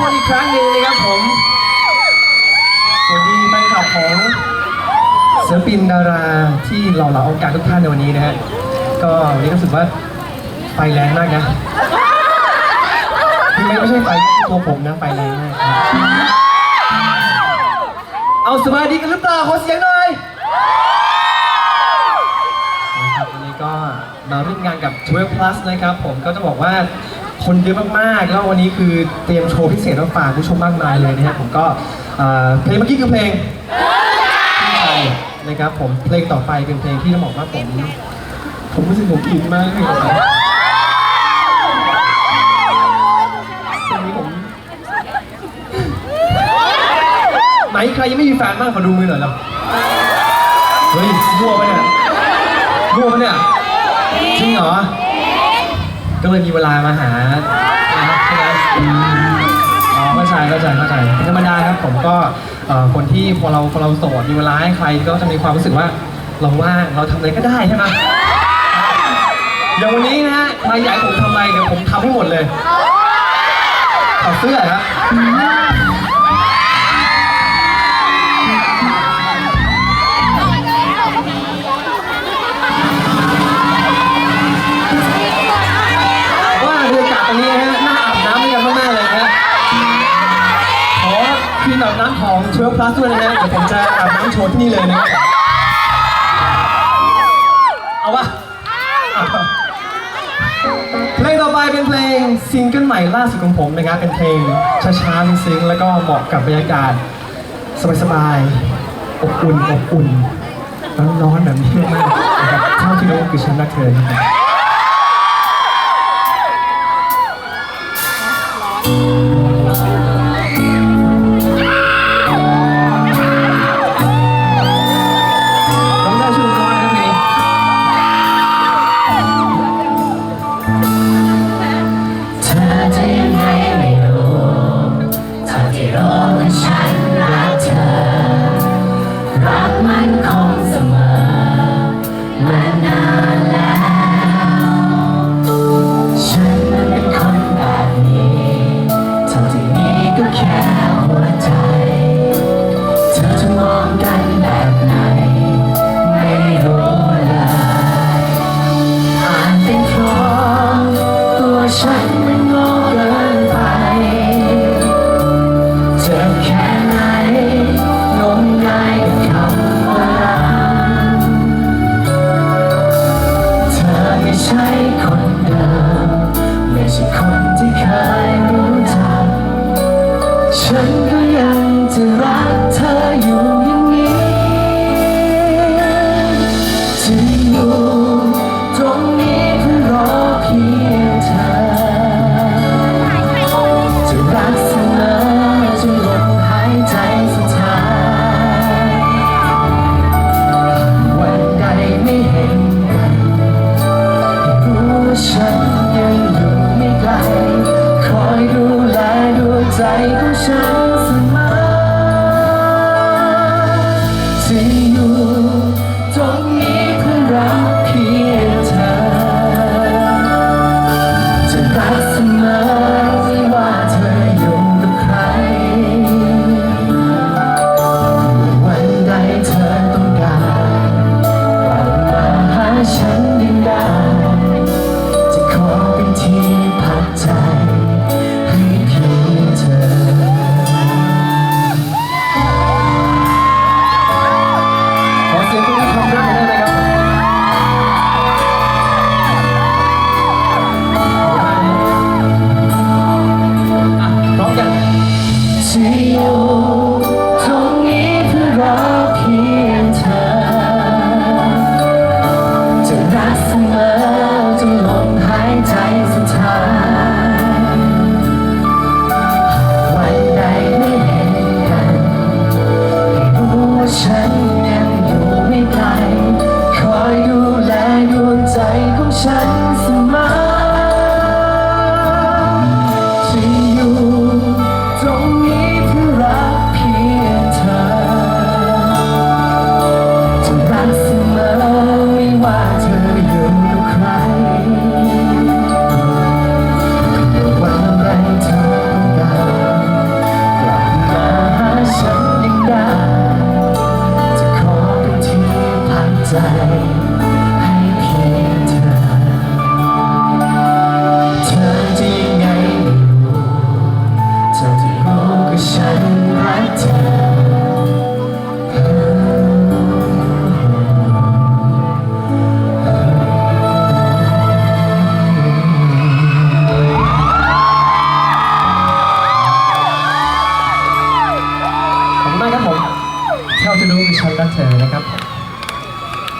คนอีกครั้งหนึ่งนะครับผมสวัสดีแฟนคลับของศิลปินดาราที่หล่อเหลาองค์การทุกท่านในวันนี้นะฮะก็วันนี้รู้สึกว่าไฟแรงมากนะไม่ไม่ใช่ไฟตัวผมนะไฟแรงมากเอาสบายดีกันหรือเปล่าขอเสียงหน่อยนะครับวันนี้ก็มาร่วมงานกับ12 plus นะครับ ผมก็จะบอกว่า คนเยอะมากๆ แล้ววันนี้คือเตรียมโชว์พิเศษมาฝากผู้ชมมากมายเลยนะครับผมก็เอ่อเพลงเมื่อกี้คือเพลงที่ไทยนะครับผมเพลงต่อไปเป็นเพลงที่ต้องบอกว่าผมผมรู้สึกผมอินมากเลยครับเพลงนี้ผมไหนใครยังไม่มีแฟนบ้างขอดูมือหน่อยแล้วเฮ้ยมั่วปะเนี่ยมั่วปะเนี่ยจริงเหรอ ก็เลยมีเวลามาหานะครับใช่ไหมอ๋อเข้าใจเข้าใจเข้าใจเป็นธรรมดาครับผมก็เอ่อคนที่พอเราพอเราโสดมีเวลาให้ใครก็จะมีความรู้สึกว่าเราว่างเราทำอะไรก็ได้ใช่ไหมอย่างวันนี้นะฮะใครอยากให้ผมทำอะไรเดี๋ยวผมทำให้หมดเลยถอดเสื้อครับ อพี่อาบน้ำของเชื้อพลัสด้วยนะฮะเดี๋ยวผมจะอาบน้ำโชว์ที่นี่เลยนะเอาปะเอาเพลงต่อไปเป็นเพลงซิงเกิลใหม่ล่าสุดของผมนะครับเป็นเพลงช้าๆซึ้งๆแล้วก็เหมาะกับบรรยากาศสบายๆอบอุ่นอบอุ่นร้อนๆแบบนี้มากนะครับเท่าที่รู้คือฉันรักเธอนะครับ раз 在